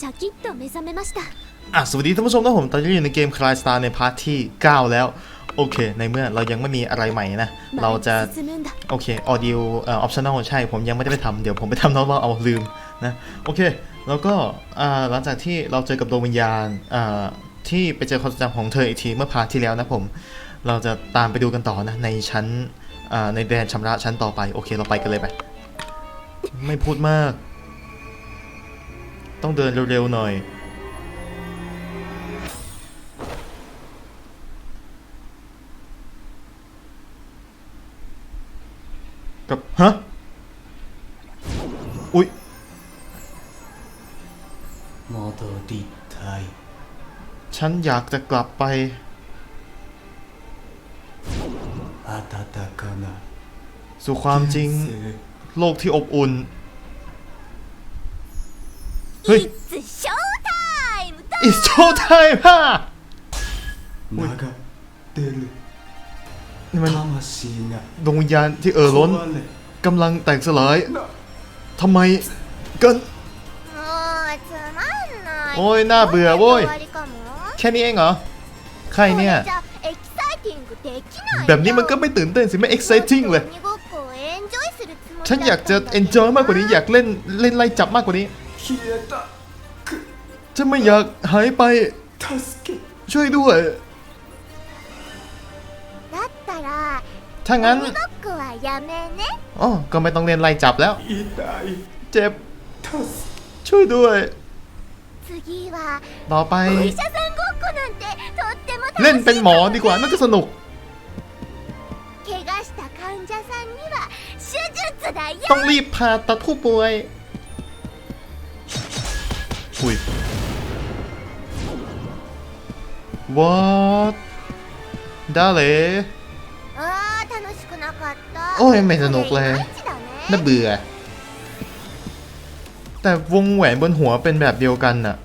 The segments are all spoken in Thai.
シャキッと目覚めました อ่ะสวัสดีท่านผู้ชมนะผมตอนนี้อยู่ในเกมคลายสตาร์ในพาร์ทที่ 9 แล้ว โอเค ในเมื่อเรายังไม่มีอะไรใหม่นะ เราจะ 前に進むんだ โอเคออดิโอเอ่อออปชั่นอลใช่ ผมยังไม่ได้ไปทำเดี๋ยวผมไปทำแล้วเราเอาลืมนะ โอเค แล้วก็อ่าหลังจากที่เราเจอกับดวงวิญญาณอ่าที่ไปเจอความทรงจำของเธออีกทีเมื่อพาร์ทที่แล้วนะผม เราจะตามไปดูกันต่อนะ ในชั้นอ่าในแดนชำระชั้นต่อไป โอเค เราไปกันเลยไป ไม่พูดมาก ต้องเดินเร็วๆหน่อย กับ ฮะ อุ๊ยมอตอร์ดีไทยฉันอยากจะกลับไปสู่ความจริง โลกที่อบอุ่น เฮ้ย It's show time だ It's show time ฮะ 流ってる นี่มัน 魂が ดวงวิญญาณที่เอ่อล้น 壊れ กำลังแตกสลายทำไมกัน もうつまんないおいなブヤおい終わりかも แค่นี้เองเหรอ ใครเนี่ย これじゃエキサイティングできないよ แบบนี้มันก็ไม่ตื่นเต้นสิ ไม่ exciting เลย もっと鬼ごっこをエンジョイするつもり ฉันอยากจะ だったんだけど enjoy มากกว่านี้ อยากเล่นเล่นไล่จับมากกว่านี้ 消えたく ฉันไม่อยากหายไป 助け ช่วยด้วย だったら ถ้างั้น 鬼ごっこはやめね อ๋อ ก็ไม่ต้องเล่นไล่จับแล้ว 痛い เจ็บ 助 ช่วยด้วย 次は ต่อไป お医者さんごっこなんてとっても楽しい เล่นเป็นหมอดีกว่า น่าจะสนุก 怪我した患者さんには手術だよ ต้องรีบผ่าตัดผู้ป่วย อุ้ย what ได้เลย あー楽しくなかった โอ้ยไม่สนุกเลย これいまいちだね น่าเบื่อ แต่วงแหวนบนหัวเป็นแบบเดียวกันน่ะ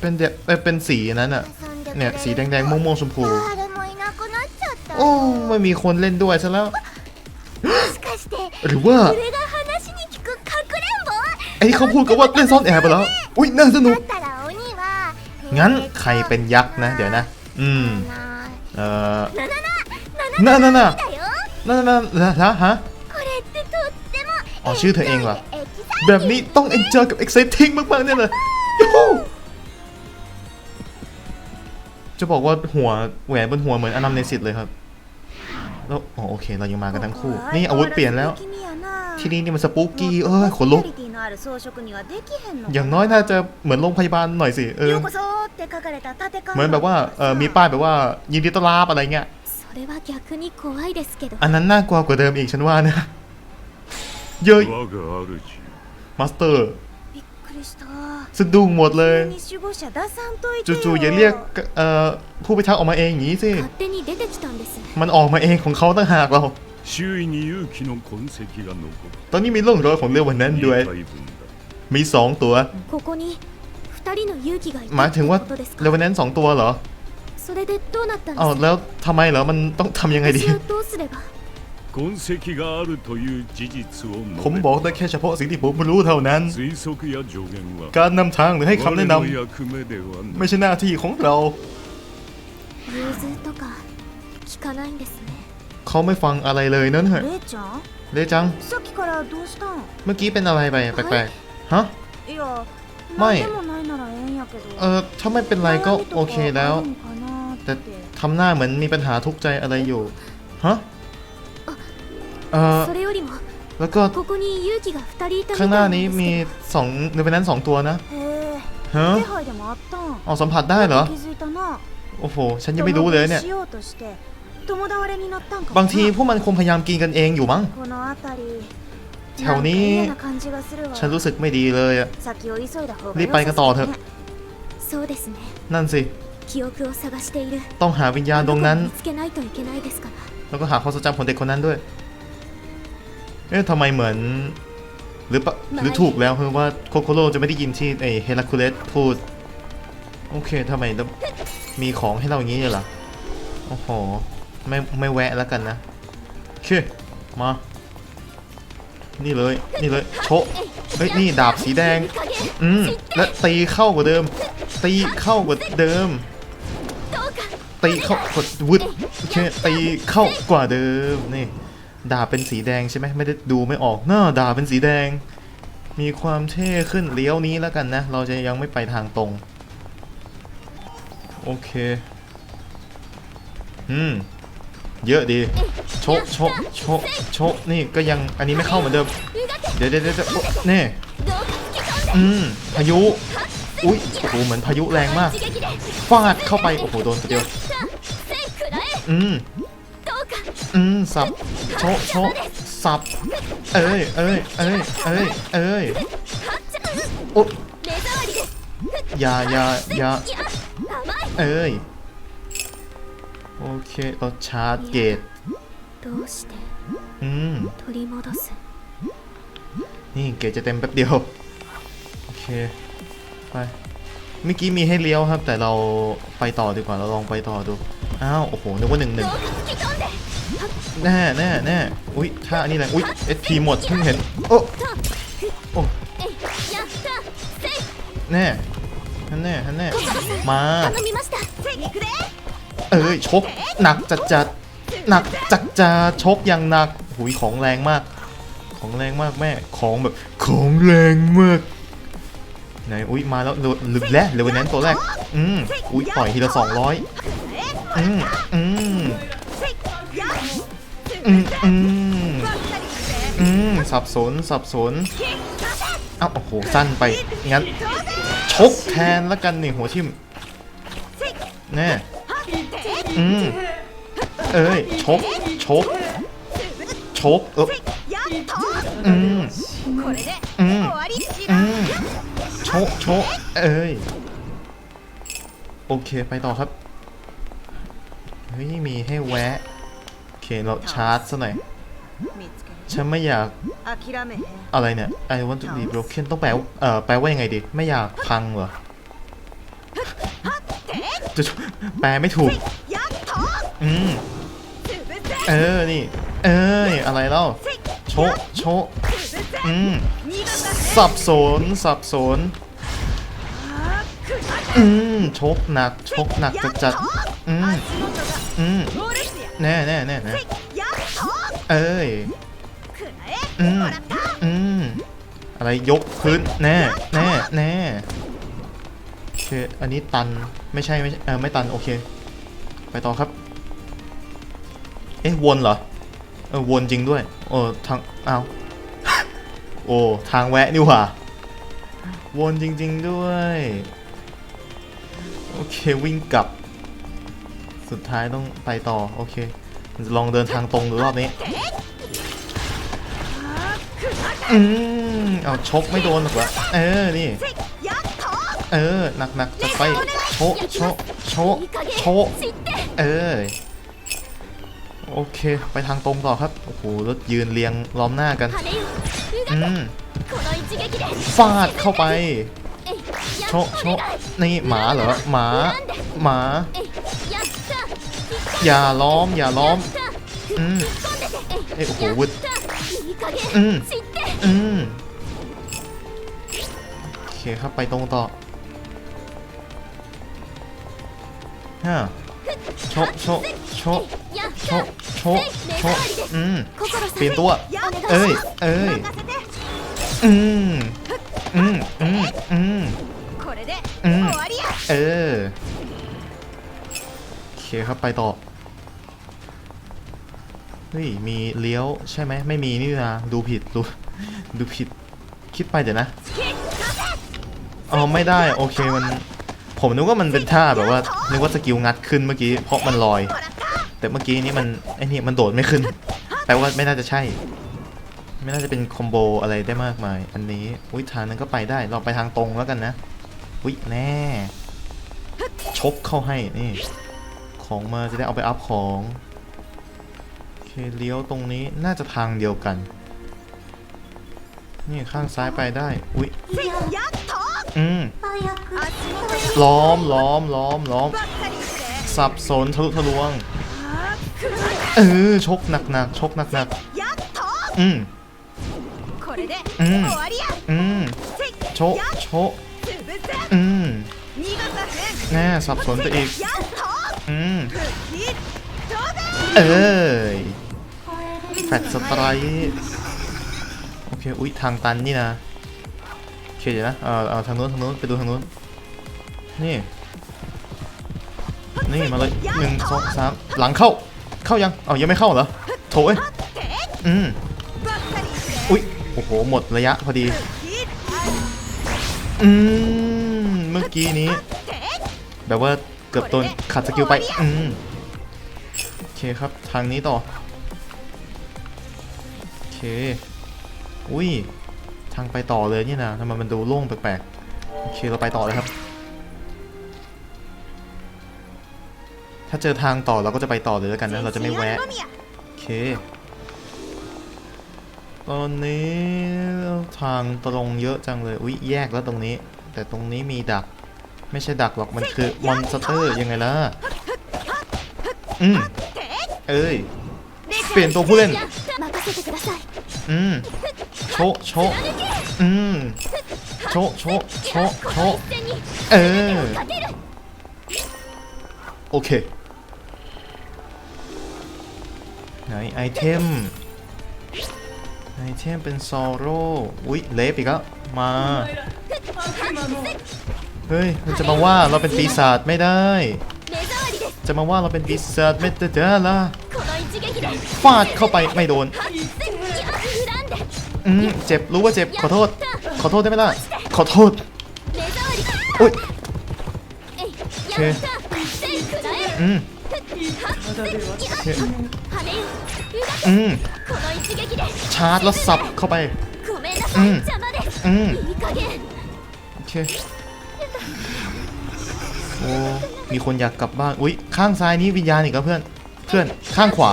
เป็นเดเอ้ยเป็นสีนั้นน่ะ 遊んでくれる เนี่ย สีแดงๆ ม่วงๆ ชมพู 誰もいなくなっちゃったよ โอ้ ไม่มีคนเล่นด้วยซะแล้ว もしかして หรือว่า これが話に聞くかくれんぼ ไอ้ที่เขาพูดกันว่าเล่นซ่อนแอบไปแล้ว อุ้ยน่าสนุก งั้นใครเป็นยักษ์นะ เดี๋ยวนะ อืม เออนั่นน่านั่นน่านั่นน่าฮะอ๋อชื่อเธอเองเหรอ แบบนี้ต้องเอ็นจอยกับเอ็กไซติ้งมากๆเนี่ยเลยจะบอกว่าหัวแหวนบนหัวเหมือนอนามเนสิตเลยครับแล้วโอเคเรายังมากันทั้งคู่ นี่อาวุธเปลี่ยนแล้ว ที่นี่นี่มันสปูกี้เอ้ยขนลุก อย่างน้อยน่าจะเหมือนโรงพยาบาลหน่อยสิ เออ เหมือนแบบว่า เออมีป้ายแบบว่า ยินดีต้อนรับอะไรเงี้ย それは逆に怖いですけど อันนั้นน่ากลัวกว่าเดิมอีกฉันว่านะ เยอะ 我が主 มาสเตอร์ びっくりした สะดุ้งหมดเลย に守護者出さんといてよ จู่ๆอย่าเรียกเอ่อผู้พิทักษ์ออกมาเองอย่างนี้สิ 勝手に出てきたんです มันออกมาเองของเขาตั้งหากเรา 周囲に勇気の痕跡が残る ตอนนี้มีร่องรอยของเรือวันนั้นด้วย 2回分だ มีสองตัว ここに二人の勇気がい หมา た ย って ถึงว่า ことです เรือ か วันนั้นสองตัวเหรอ それでどうなったんで อ้าว す แล้วทำไมเหรอ มันต้องทำยังไงดี 私はどうすれば痕跡があるという事実を ผม 述べ บอกได้แค่เฉพาะสิ่งที่ผมรู้เท่านั้น 推測や助言は การนำทางหรือให้คำแนะนำ 我の役目ではない ไม่ใช่หน้าที่ของเรา 融通とか聞かないんですね เขาไม่ฟังอะไรเลยนั่นเหรอเลจัง เมื่อกี้เป็นอะไรไปแปลกๆ ฮะ ไม่เออถ้าไม่เป็นไรก็โอเคแล้ว แต่ทำหน้าเหมือนมีปัญหาทุกใจอะไรอยู่ ฮะ เออแล้วก็ข้างหน้านี้มีสองหรือเป็นนั้นสองตัวนะฮะออสัมผัสได้เหรอ โอ้โห ฉันยังไม่รู้เลยเนี่ย 共食いしようとして共倒れになったんかもな บางทีพวกมันคงพยายามกินกันเองอยู่มั้ง この辺り แถวนี้ なんか嫌な感じがするわ ฉันรู้สึกไม่ดีเลยอะ 先を急いだ方が รีบไปกันต่อเถอะ そうですね นั่นสิ 記憶を探している ต้องหาวิญญาณดวงนั้น 見つけないといけないですから แล้วก็หาความทรงจำของเด็กคนนั้นด้วย เอ๊ะทำไมเหมือน หรือปะหรือถูกแล้วคือว่าโคโคโร่จะไม่ได้ยินที่ไอเฮราคูเลสพูด โอเคทำไมต้องมีของให้เราอย่างนี้เลยเหรอ โอ้โห ไม่ไม่แวะแล้วกันนะโอเคมา นี่เลย นี่เลย โชะเฮ้ย นี่ดาบสีแดง อืม และตีเข้ากว่าเดิม ตีเข้ากว่าเดิม ตีเข้ากดวึดโอเคตีเข้ากว่าเดิม นี่ ดาบเป็นสีแดงใช่ไหมไม่ได้ดูไม่ออกเนอะดาบเป็นสีแดง มีความเท่ขึ้นเลี้ยวนี้แล้วกันนะ เราจะยังไม่ไปทางตรง โอเค อืม เยอะดีโชะโชะโชะโชะนี่ก็ยังอันนี้ไม่เข้าเหมือนเดิม เดี๋ยวเดี๋ยวเดี๋ยวนี่อืมพายุอุ๊ยโอ้โหเหมือนพายุแรงมากฟาดเข้าไปโอ้โหโดนตัวเดียวอืมอืมสับโชะโชะสับเอ้ยเอ้ยเอ้ยเอ้ยเอ้ยโอ๊ะอย่าอย่าอย่าเอ้ย โอเคเราชาร์จเกตอืมนี่เกตจะเต็มแป๊บเดียว โอเค ไป เมื่อกี้มีให้เลี้ยวครับ แต่เราไปต่อดีกว่าเราลองไปต่อดู อ้าว โอ้โห นึกว่าหนึ่งหนึ่งแน่แน่แน่อุ้ยถ้าอันนี้แหละอุ้ยเอทีหมดเพิ่งเห็น โอ้โอ้แน่ท่นแน่ท่นแน่มา เอ้ยชกหนักจัดจัดหนักจัดจัดชกอย่างหนักหุยของแรงมาก ของแรงมากแม่ของแบบของแรงมากไหนอุ้ยมาแล้วหลุดแล้วเลือวันนั้นตัวแรกอืมอุ้ยต่อยทีละสองร้อยอืมอืมอืมอืมอืมสับสนสับสนอ้าวโอ้โหสั้นไปงั้นชกแทนแล้วกันนี่หัวทิ่มแน่ อืมเอ้ยชกชกชกเอออืมอืมอืมชกชกเอ้ยโอเคไปต่อครับเฮ้ยมีให้แวะโอเคเราชาร์จซะหน่อยฉันไม่อยากอะไรเนี่ย I want to be broken ต้องแปลเอ่อแปลว่ายังไงดี ไม่อยากพังเหรอจะแปลไม่ถูก อืมเออ นี่ เอ้ย อะไรเล่า โชะโชะอืมสับสน สับสน อืม ชกหนัก ชกหนักจัดจัดอืม อืม แน่แน่แน่แน่เอ้ย อืม อืม อะไรยกพื้น แน่ แน่แน่โอเค อันนี้ตัน ไม่ใช่ ไม่ใช่ เออ ไม่ตัน โอเค ไปต่อครับ เอ๊ะวนเหรอ เออวนจริงด้วย เออทางอ้าวโอ้ทางแวะนี่หว่า วนจริง ๆด้วย โอเควิ่งกลับ สุดท้ายต้องไปต่อ โอเค ลองเดินทางตรงดูรอบนี้ อืมเอาชกไม่โดนหรอกวะเออ นี่ เออ หนักหนักๆจัดไปโชะโชะโชโชะเออ โอเค ไปทางตรงต่อครับ โอ้โห รถยืนเรียงล้อมหน้ากัน อืมฟาดเข้าไป โชะโชะนี่หมาเหรอ หมา หมา อย่าล้อม อย่าล้อม อืมเอ้โอ้โหวุดอืมอืมโอเคครับไปตรงต่อฮะโชะโชะโชะโชะ ชกชกอืมเปลี่ยนตัว เอ้ย เอ้ย อืมอืมอืมอืมอืมเออโอเคครับไปต่อ เฮ้ย มีเลี้ยวใช่ไหม ไม่มีนี่นะ ดูผิดดูดูผิด คิดไปเดี๋ยวนะอ๋อไม่ได้ โอเคมัน ผมนึกว่ามันเป็นท่าแบบว่า นึกว่าสกิลงัดขึ้นเมื่อกี้ เพราะมันลอย แต่เมื่อกี้นี้มันไอ้นี่มันโดดไม่ขึ้นแปลว่าไม่น่าจะใช่ ไม่น่าจะเป็นคอมโบอะไรได้มากมาย อันนี้อุ้ยทางนั้นก็ไปได้เราไปทางตรงแล้วกันนะอุ้ยแน่ชกเข้าให้นี่ ของมาจะได้เอาไปอัพของโอเคเลี้ยวตรงนี้น่าจะทางเดียวกัน นี่ข้างซ้ายไปได้อุ้ยอืมล้อมล้อมล้อมล้อมสับสนทะลุทะลวง เออชกหนักหนักชกหนักหนักอืมอืมอืมโชกโชกอืมแน่สับสนไปอีกอืมเอ้ยแฟดสไตร์โอเคอุ้ยทางตันนี่นะโอเคเดี๋ยวนะเออเออทางโน้นทางโน้นไปดูทางโน้นนี่นี่มาเลยหนึ่งสองสามหลังเข้า เข้ายังเอายังไม่เข้าเหรอโถเอ้ยอืมอุ้ยโอ้โหหมดระยะพอดีอืมเมื่อกี้นี้ แบบว่าเกือบโดนขาดสกิลไปอืมโอเคครับทางนี้ต่อโอเคอุ้ยทางไปต่อเลยนี่นะทำไมมันดูโล่งแปลกๆโอเคเราไปต่อเลยครับ ถ้าเจอทางต่อเราก็จะไปต่อเลยแล้วกันนะเราจะไม่แวะโอเค ตอนนี้ทางตรงเยอะจังเลยอุ้ยแยกแล้วตรงนี้ แต่ตรงนี้มีดัก ไม่ใช่ดักหรอกมันคือมอนสเตอร์ยังไงล่ะอืมเอ้ยเปลี่ยนตัวผู้เล่นอืมโชโชอืมโชโชโชโชเออโอเค ไอเทม ไอเทมเป็นซอโร่อุ้ยเล็บอีกแล้วมา เฮ้ยมันจะมาว่าเราเป็นปีศาจไม่ได้ จะมาว่าเราเป็นปีศาจไม่ได้ละฟาดเข้าไปไม่โดนอืมเจ็บรู้ว่าเจ็บขอโทษ ขอโทษได้ไหมล่ะ ขอโทษอุ้ยโอเคอืม อืมชาร์จแล้วสับเข้าไป อืมอืมโอเคโอ้มีคนอยากกลับบ้านอุ้ยข้างซ้ายนี้วิญญาณอีกแล้วเพื่อน เพื่อนข้างขวา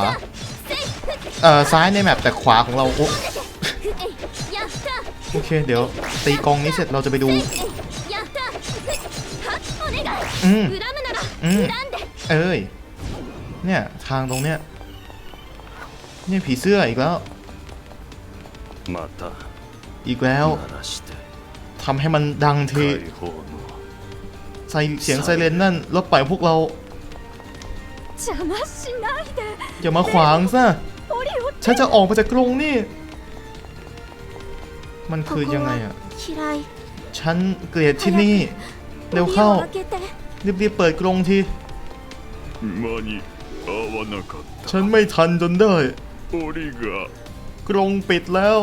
เอ่อซ้ายในแมปแต่ขวาของเราโอ้โอเค เดี๋ยว ตีกองนี้เสร็จเราจะไปดู อืมอืมเอ้ย เนี่ย ทางตรงเนี้ย นี่ผีเสื้ออีกแล้ว อีกแล้วทำให้มันดังทีใส่เสียงไซเรนนั่นแล้วปล่อยพวกเราอย่ามาขวางซะฉันจะออกมาจากกรงนี่ มันคือยังไงอะฉันเกลียดที่นี่ เร็วเข้า รีบๆเปิดกรงทีฉันไม่ทันจนได้ た檻が กรงปิดแล้ว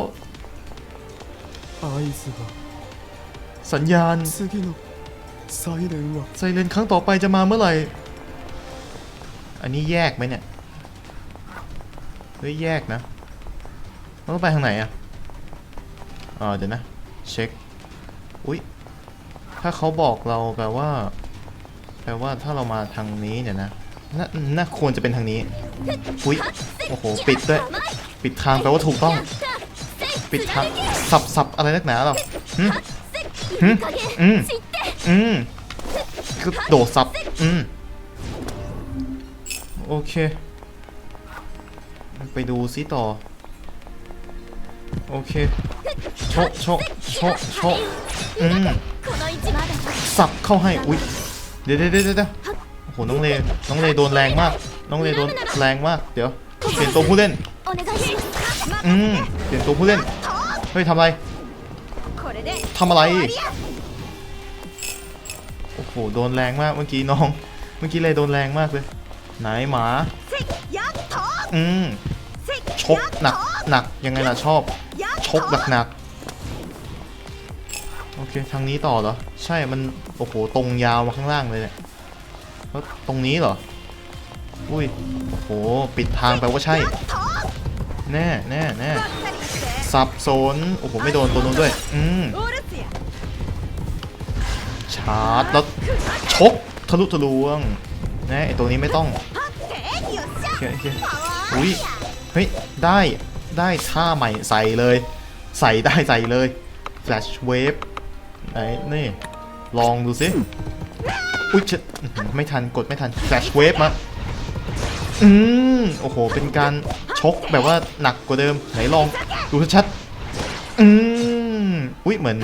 合図 สัญญาณ は次のサイレンは ไซเรนครั้งต่อไปจะมาเมื่อไหร่ อันนี้แยกไหมเนี่ย เฮ้ย แยกนะเราต้องไปทางไหนอ่ะอ่าเดี๋ยวนะ เช็ค อุ๊ย ถ้าเขาบอกเราแปลว่า แปลว่าถ้าเรามาทางนี้เนี่ยนะน่าน่าควรจะเป็นทางนี้ อุ๊ย โอ้โห ปิดด้วย ปิดทางแปลว่าถูกต้อง ปิดทางสับสับอะไรนักหนาเราอืมอืมอืมคือโดดสับ อืมโอเค ไปดูซิต่อ โอเคโชกโชกโชกโชกอืมสับเข้าให้ อุ้ยเดี๋ยวเดี๋ยวเดี๋ยวโอ้โห น้องเล น้องเลโดนแรงมาก น้องเลโดนแรงมาก เดี๋ยว เปลี่ยนตัวผู้เล่นอืมเปลี่ยนตัวผู้เล่นเฮ้ยทำอะไรทำอะไรโอ้โหโดนแรงมากเมื่อกี้น้อง เมื่อกี้เลยโดนแรงมากเลย ไหนหมาอืมชกหนักหนักยังไงล่ะชอบ ชกหนักหนักโอเคทางนี้ต่อเหรอ ใช่มันโอ้โหตรงยาวมาข้างล่างเลยเนี่ยแล้วตรงนี้เหรอ อุ้ยโอ้โหปิดทางไปลว่าใช่ แน่แน่แน่สับสนโอ้โหไม่โดนตัวนู้นด้วย อืมชาร์จแล้วชกทะลุทะลวงนะไอตัวนี้ไม่ต้องเฮ้ยอุ้ยเฮ้ยได้ได้ท่าใหม่ใส่เลย ใส่ได้ใส่เลยแฟลชเวฟไอ้นี่ลองดูสิอุ้ยไม่ทันกดไม่ทันแฟลชเวฟมา อืมโอ้โห เป็นการชกแบบว่าหนักกว่าเดิม ไหนลองดูชัดๆอืมอุ้ยเหมือน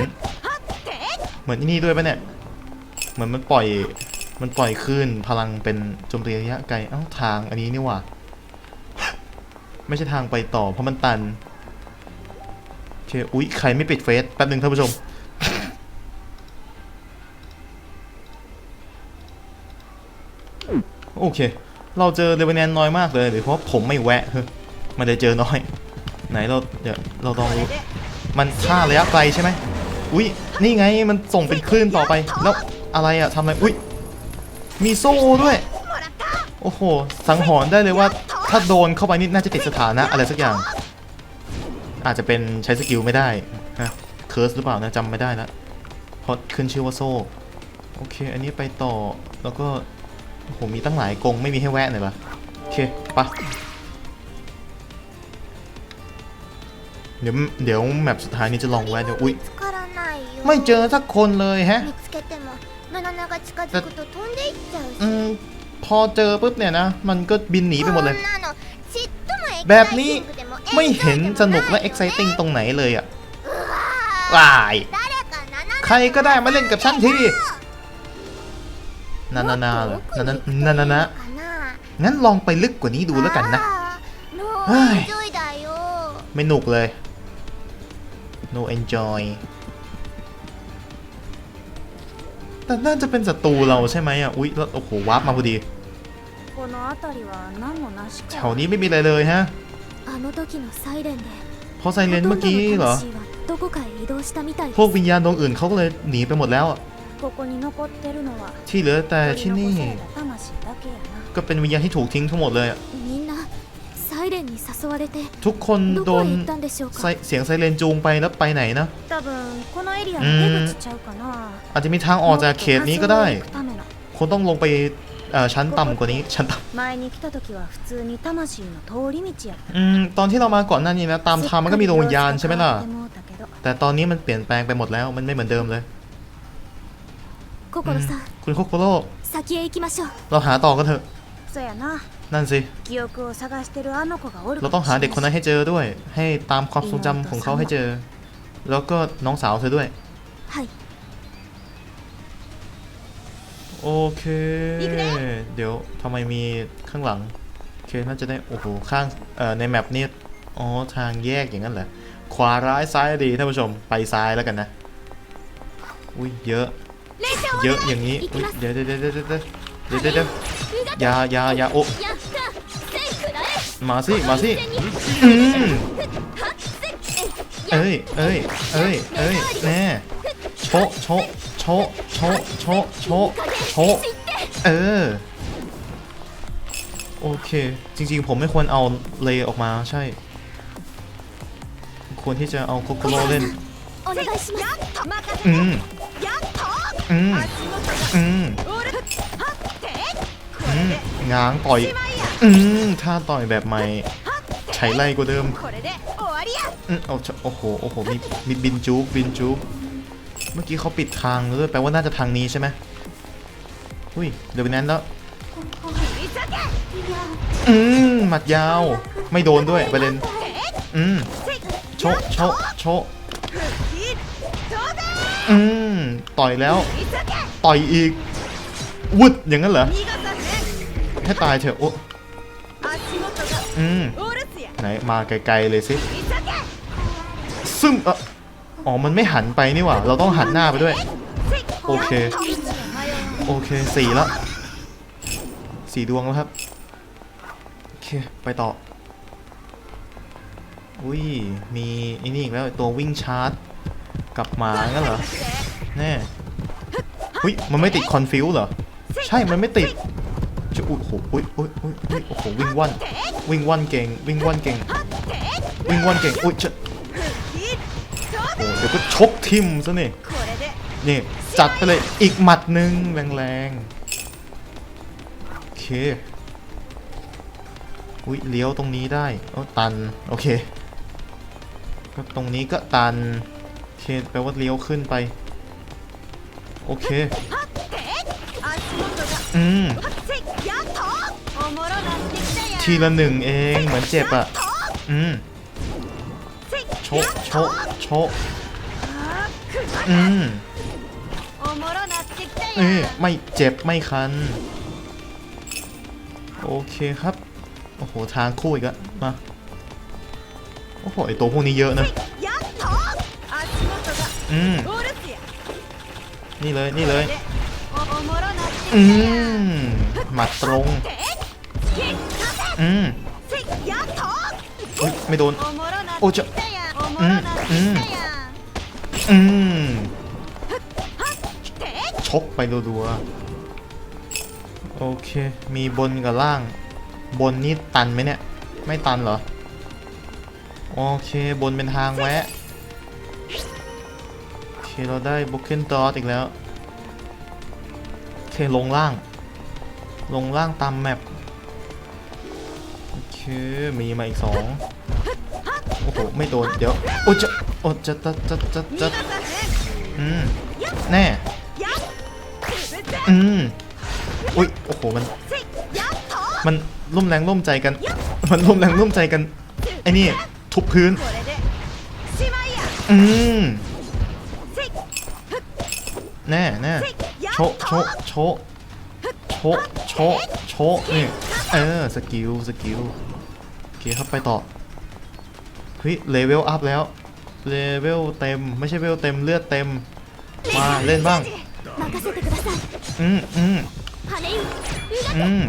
เหมือนที่นี่ด้วยปะเนี่ย เหมือนมันปล่อย มันปล่อยคลื่นพลังเป็นจมตีระยะไกลเอ้าทางอันนี้นี่หว่า ไม่ใช่ทางไปต่อเพราะมันตันโอเคอุ้ยใครไม่ปิดเฟสแป๊บหนึ่งท่านผู้ชมโอเค เราเจอเลเวเนนน้อยมากเลยหรือเพราะผมไม่แวะมันเลยเจอน้อย ไหนเราเดี๋ยวเราลองดูมันฆ่าระยะไกลใช่ไหมอุ้ยนี่ไงมันส่งเป็นคลื่นต่อไปแล้วอะไรอะทำอะไรอุ้ยมีโซ่ด้วย โอ้โห สังหรณ์ได้เลยว่าถ้าโดนเข้าไปนี่น่าจะติดสถานะอะไรสักอย่าง อาจจะเป็นใช้สกิลไม่ได้ฮะเคิร์สหรือเปล่านะจำไม่ได้ละวพอขึ้นชื่อว่าโซ่ โอเค อันนี้ไปต่อแล้วก็ โหมีตั้งหลายกงไม่มีให้แวะเลยปะโอเคปะเดี๋ยวเดี๋ยวแมปสุดท้ายนี้จะลองแวะเดี๋ยวอุ้ยไม่เจอสักคนเลยฮะแต่พอเจอปุ๊บเนี่ยนะ มันก็บินหนีไปหมดเลย แบบนี้ไม่เห็นสนุกและเอ็กไซติ้งตรงไหนเลยอะวาย ใครก็ได้มาเล่นกับฉันที นานานาเลยนานานานานะงั้นลองไปลึกกว่านี้ดูแล้วกันนะเฮ้ยไม่หนุกเลย no enjoy แต่น่าจะเป็นศัตรูเราใช่ไหมอะ อุ๊ยโอ้โหวาร์ปมาพอดี แถวนี้ไม่มีอะไรเลยฮะพอไซเรนเมื่อกี้เหรอ พวกวิญญาณดวงอื่นเขาก็เลยหนีไปหมดแล้ว ここに残ってるのは ที่เหลือแต่ 取り ที่ 残 นี่ された魂だけやな ก็เป็นวิญญาณที่ถูกทิ้งทั้งหมดเลยอะ みんなサイレンに誘われて ทุกคน ど โด こ น へ行ったんでしょう ไซ か เสียงไซเรนจูงไปแล้วไปไหนนะ 多分このエリアの出口ちゃうかな อาจจะมีทางออกจากเขตนี้ก็ได้ もっと多少行くための คงต้องลงไปเอ่อชั้นต่ำกว่านี้ ชั้นต่ 前に来た時は普通に魂の通り道やった ำอืมตอนที่เรามาก่อนหน้านี้นะ ตามทางมันก็มีดวงวิญญาณใช่ไหมล่ะ すっかり様子が変わってもうたけど แต่ตอนนี้มันเปลี่ยนแปลงไปหมดแล้ว มันไม่เหมือนเดิมเลย ココロさん คุณโคโคโร่ 先へ行きましょう เราหาต่อกันเถอะ そやな นั่นสิ 記憶を探してるあの子がおる เรา か ต้อง も หา しれ เด็กคนนั้น ないし ให้เจอด้วย ให้ตามความทรงจำของเขาให้เจอ แล้วก็น้องสาวเธอด้วย はい โอเค เดี๋ยวทำไมมีข้างหลัง โอเค น่าจะได้ โอ้โห ข้าง เอ่อ ในแมปนี้ อ๋อ ทางแยกอย่างนั้นเหรอ ขวาร้ายซ้ายดีท่านผู้ชม ไปซ้ายแล้วกันนะ อุ้ย เยอะ เยอะอย่างนี้อุ๊ยเดี๋ยวเดี๋ยวเดี๋ยวเดี๋ยวเดี๋ยวเยเยวอยายายาโอ้มาสิมาสิเอ้ยเอ้ยเอ้ยเอ้ยแน่โชะโชะโชะโชะโชะโชะโชเออโอเค จริงๆ ผมไม่ควรเอาเลออกมาใช่ ควรที่จะเอาโคโคโลเล่นอืม อืมอืมอืมง้างต่อย อืมถ้าต่อยแบบใหม่ ใช้ไล่กว่าเดิมอืมอโอ้โห โอ้โห มีมีบินจุกบินจุกเมื่อกี้เขาปิดทางด้วยแปลว่าน่าจะทางนี้ใช่ไหมอุ้ย เดี๋ยวนั้นแล้ว อืม หมัดยาว ไม่โดนด้วยประเด็นอืม โชะโชะโช อืมต่อยแล้ว ต่อยอีกวุดอย่างนั้นเหรอให้ตายเถอะโอ้อืมไหนมาไกลๆเลยสิซึ่งเอออ๋อมันไม่หันไปนี่หว่า เราต้องหันหน้าไปด้วย โอเค โอเคสี่ละสี่ดวงแล้วครับ โอเค ไปต่อ อุ้ย มีนี่อีกแล้วตัววิ่งชาร์จ กลับมางั้นเหรอแน่อุ้ยมันไม่ติดคอนฟิวเหรอ ใช่มันไม่ติดจะอุ้ยโอุ้ยอุ้ยอ้ยอุ้ยโอ้โหวิ่งว่อนวิ่งว่อนเก่งวิ่งว่อนเก่งวิ่งว่อนเก่งอุ้ยจะโอ้เดี๋ยวก็ชกทิมซะนี่นี่จัดไปเลยอีกหมัดหนึ่งแรงๆโอเคอุ้ยเลี้ยวตรงนี้ได้โอ้ตันโอเคก็ตรงนี้ก็ตัน แปลว่าเลี้ยวขึ้นไป โอเค อืม ทีละหนึ่งเอง เหมือนเจ็บอะ อืม โชกโชกโชกอืมเอ้ยไม่เจ็บไม่คัน โอเคครับ โอ้โห ทางคู่อีกแล้วมา โอ้โห ไอตัวพวกนี้เยอะนะ อืมนี่เลยนี่เลยอืมหมัดตรงอืมไม่โดนโอ้จะอืมอืมอืมชกไปดัวๆโอเค มีบนกับล่าง บนนี่ตันไหมเนี่ย ไม่ตันเหรอ โอเค บนเป็นทางแวะ เราได้บุคเคนตอสอีกแล้ว โอเค ลงล่าง ลงล่างตามแมปโอเค มีมาอีกสองโอ้โห ไม่โดน เดี๋ยว โอ้จะโอ้จะจะจะจะจะอืม แน่ อืม อุ้ย โอ้โห มัน มันร่วมแรงร่วมใจกัน มันร่วมแรงร่วมใจกัน ไอ้นี่ ทุบพื้น อืม แน่แน่โชะโชะโชะโชะโชะโชะนี่เออสกิลสกิลโอเคครับไปต่อเฮ้ยเลเวลอัพแล้วเลเวลเต็มไม่ใช่เวลเต็มเลือดเต็มมาเล่นบ้างอืมอืมอืม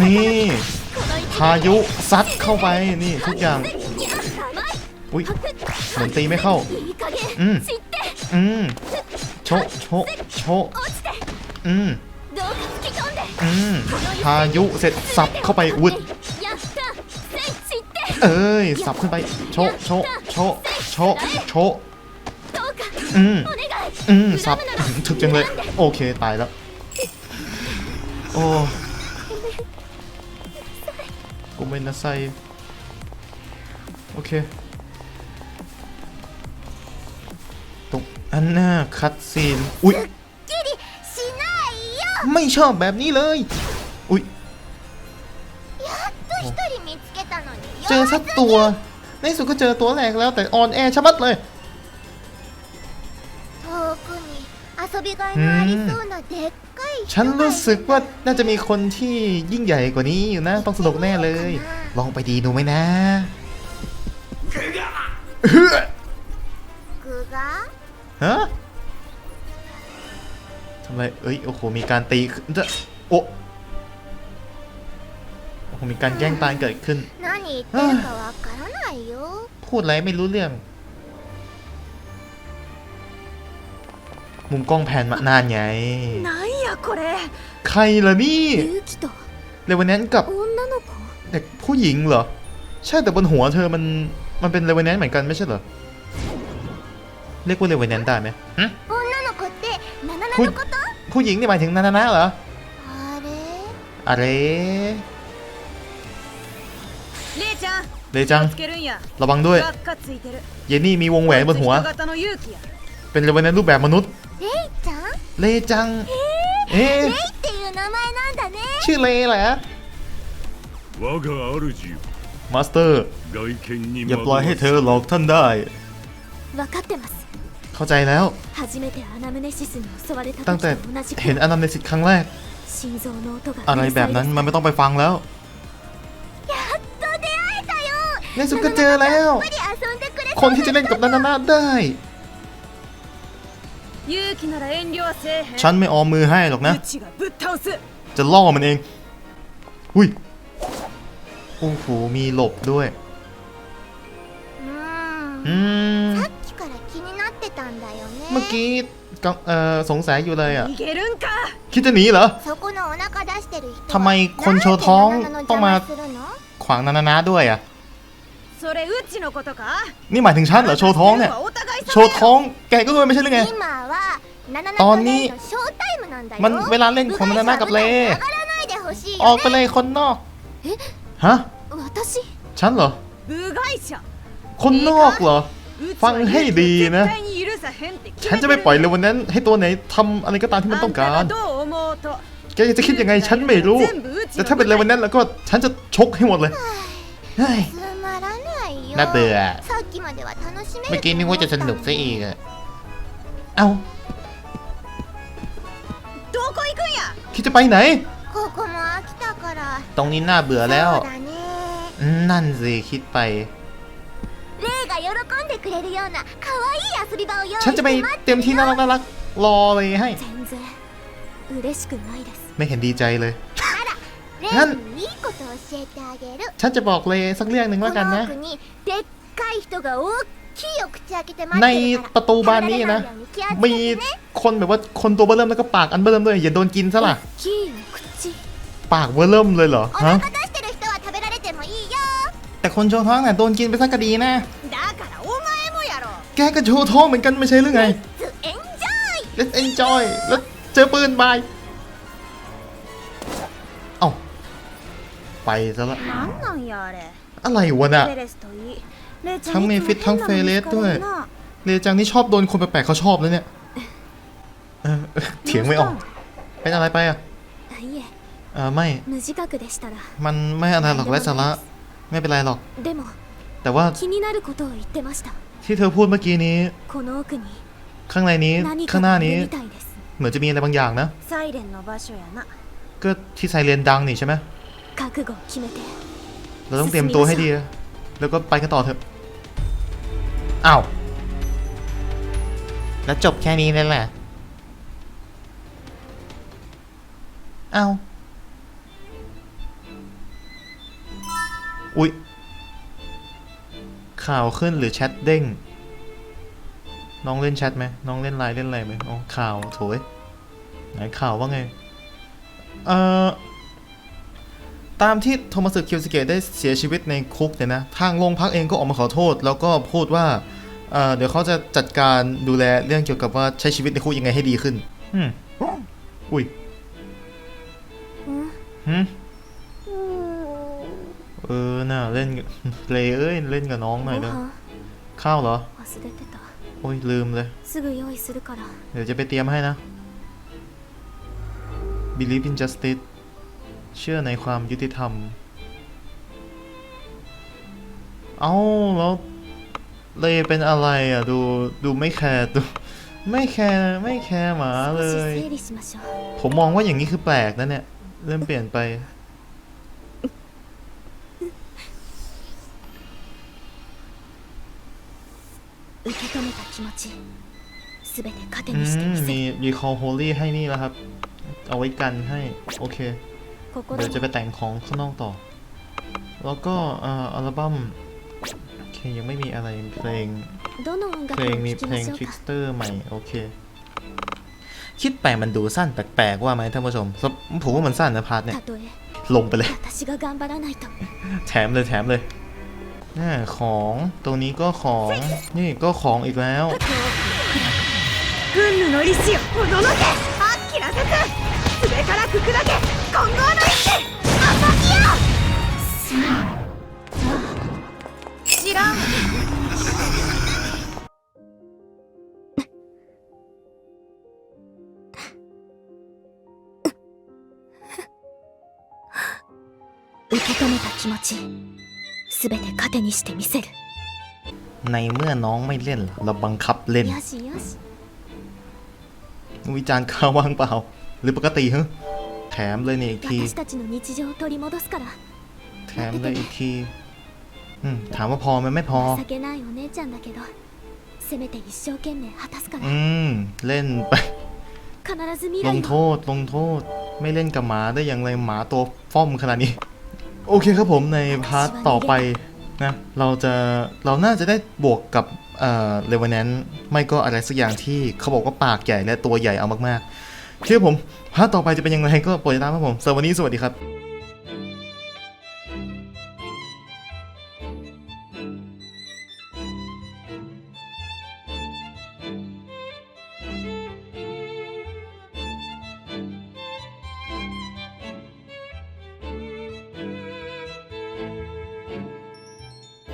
นี่พายุซัดเข้าไปนี่ทุกอย่างอุ้ยเหมือนตีไม่เข้า อืมอืมะโชะโชะอืมอืมพายุเสร็จสับเข้าไปอุดเอ้ยสับขึ้นไปโชะโชะโชะโชะโชะอืมอืมสับถึกจังเลย โอเคตายแล้ว โอ้กูไม่น่าใส่โอเค ตรงอันหน้าคัดซีนอุ๊ยไม่ชอบแบบนี้เลย อุ๊ยเจอสักตัว ในสุดก็เจอตัวแรกแล้วแต่ออนแอร์ชะมัดเลยฉันรู้สึกว่าน่าจะมีคนที่ยิ่งใหญ่กว่านี้อยู่นะ ต้องสนุกแน่เลย ลองไปดีดูไหมนะ ฮะทำไมเอ้ย โอ้โห มีการตีจะโอ้โอ้มีการแย่งตายเกิดขึ้น พูดอะไรไม่รู้เรื่อง มุมกล้องแผ่นมานานไงใครล่ะนี่เลเวนแนนกับเด็กผู้หญิงเหรอ ใช่แต่บนหัวเธอมัน มันเป็นเลเวนแนนเหมือนกันไม่ใช่เหรอ เรียกว่าเลเวเนนตาได้ไหมผู้ผู้หญิงนี่หมายถึงนานานะเหรออะไรเลจัง ระวังด้วย เยนี่มีวงแหวนบนหัว เป็นเลเวนันรูปแบบมนุษย์ เลจัง เอ๊ชื่อเลเหรอมาสเตอร์ อย่าปล่อยให้เธอหลอกท่านได้าใจแล้ว ตั้งแต่เห็นอนาเมสิสครั้งแรก อะไรแบบนั้นมันไม่ต้องไปฟังแล้วในสุดก็เจอแล้ว คนที่จะเล่นกับนานานาได้ ฉันไม่ออมมือให้หรอกนะ จะล่อมันเอง อุ้ย โอ้โห มีหลบด้วย อืม たんだよね เมื่อกี้กังเอ่อสงสัยอยู่เลยอ่ะ 逃げるんか คิดจะหนีเหรอ そこのお腹出してる人はทำไมคนโชว์ท้อง なんでナナの ต้องมา 邪魔するの ขวางนานานาด้วยอ่ะ それうちのことか นี่หมายถึงฉันเหรอ โชว์ท้องเนี่ย お互い โชว์ท้อง แกก็ด้วยไม่ใช่หรือไง 今はナナナ ต と อนนี้ レイのショータイムなんだよ มันเวลาเล่นของนานานากับเล 部外者は舞台に上がらないでほしい ออก よ ไปเลยคนนอก ฮะ 私 ฉันเหรอ 部外者 คนนอกเหรอ うち ฟังให้ดีนะ ฉันจะไม่ปล่อยเลยวันนั้น ให้ตัวไหนทำอะไรก็ตามที่มันต้องการ แกจะคิดยังไงฉันไม่รู้ แต่ถ้าเป็นเลยวันนั้นแล้วก็ฉันจะชกให้หมดเลยน่าเบื่อเมื่อกี้นึกว่าจะสนุกซะอีกเอ้าคิดจะไปไหน ตรงนี้น่าเบื่อแล้ว นั่นสิคิดไป んでくれるような可愛い遊び場を用意 ฉัน し จะ て ไป 待っ เต็มที่น่ารักน่ารักรอเลยให้ 全然嬉しくないです ไม่เห็นดีใจเลย レなんイにいいことを教えてあげる ฉันจะบอกเลยสักเรื่องหนึ่ง こ แล้วกัน の นะ 奥にでっかい人が大きいお口開けて待 ใน ってるか ประตูบานนี้ ら นะ 食べられないように気をつ มี けてね คนแบบว่าคนตัวเบอร์เริ่มแล้วก็ปากอันเบอร์เริ่มด้วยอย่าโดนกินซะล่ะ 大きいお口 ปากเบอร์เริ่มเลยเหรอ お ฮะ 腹出してる人は食べられてもいいよ แต่คนโชว์ท้องน่ะโดนกินไปสักกะดีนะ だからお前もやろ แกก็โชว์ท้องเหมือนกันไม่ใช่หรือไง Let's enjoy แล้วเจอปืนบาย เอาไปซะละ อะไรวะน่ะ ทั้งเมฟิตทั้งเฟเลสด้วย เรจังนี่ชอบโดนคนแปลกๆเขาชอบแล้วเนี่ยเถียงไม่ออก เป็นอะไรไปอะเออไม่ มันไม่อะไรหรอกไร้สาระ ไม่เป็นไรหรอก แต่ว่า ที่เธอพูดเมื่อกี้นี้ ข้างในนี้ข้างหน้านี้ เหมือนจะมีอะไรบางอย่างนะ ก็ที่ไซเรนดังนี่ใช่ไหมเราต้องเตรียมตัวให้ดี แล้วก็ไปกันต่อเถอะอ้าวแล้วจบแค่นี้นั่นแหละอ้าวอุ๊ย ข่าวขึ้นหรือแชทเด้ง น้องเล่นแชทไหมน้องเล่นไลน์เล่นอะไรไหมอ๋อข่าวโถยไหนข่าวว่าไง เอ่อ ตามที่โทมัสคิวสเกะได้เสียชีวิตในคุกเนี่ยนะ ทางโรงพักเองก็ออกมาขอโทษ แล้วก็พูดว่า เอ่อ เดี๋ยวเขาจะจัดการดูแลเรื่องเกี่ยวกับว่าใช้ชีวิตในคุกยังไงให้ดีขึ้น อืม อุ้ยうんหืม เออน่ะเล่นเลยเอ้ยเล่นกับน้องหน่อยเด้อข้าวเหรอโอ้ยลืมเลย เดี๋ยวจะไปเตรียมให้นะ Believe in justice เชื่อในความยุติธรรม เอาแล้วเลยเป็นอะไรอะ ดูดูไม่แคร์ดูไม่แคร์ไม่แคร์หมาเลย ผมมองว่าอย่างนี้คือแปลกนะเนี่ย เริ่มเปลี่ยนไป 受け止めた気持ちすべて糧 อื にしてみ ม せ มี る มีคอโฮลี่ให้นี่แล้วครับ เอาไว้กันให้ โอเค ここ เดี๋ で ยวจะไปแต่งของข้างนอกต่อ แล้วก็เอ่ออัลบั้มโอเค ยังไม่มีอะไรเพลง どの音 เพ 楽 ล を งมี 聴き เพล ま ง しょう ทริก か สเตอร์ใหม่ โอเค คิดไปมันดูสั้นแปลกๆว่าไหมท่านผู้ชมสำผมว่ามันสั้นนะพาร์ทเนี่ย たとえ ลงไปเลย 私が頑張らないと แถมเลยแถมเลย นี่ของตรงนี้ก็ของ นี่ก็ของอีกแล้ว 軍務の利子をおののけアッキラ族上からくくだけ混合の一手知らん受け止めた気持ち すべて糧にしてみせる ในเมื่อน้องไม่เล่นล่ะเราบังคับเล่น よしよし วิจารณ์ข้าวว่างเปล่า หรือปกติฮะแถมเลยนี่อีกที 私たちの日常を取り戻すから แถมเลยอีกทีอืมถามว่าพอไหมไม่พอ 情けないお姉ちゃんだけどせめて一生懸命果たすから อืม เล่นไป 必ず未 ล 来 ง を โทษ ลงโทษ ไม่เล่นกับหมาได้อย่างไรหมาตัวฟ้อมขนาดนี้ โอเคครับผมในพาร์ทต่อไปนะเราจะเราน่าจะได้บวกกับเอ่อเลเวนแนนไม่ก็อะไรสักอย่างที่เขาบอกว่าปากใหญ่และตัวใหญ่เอามากๆเชื่อผมพาร์ทต่อไปจะเป็นยังไงก็โปรดติดตามครับผมสวัสดีสวัสดีครับ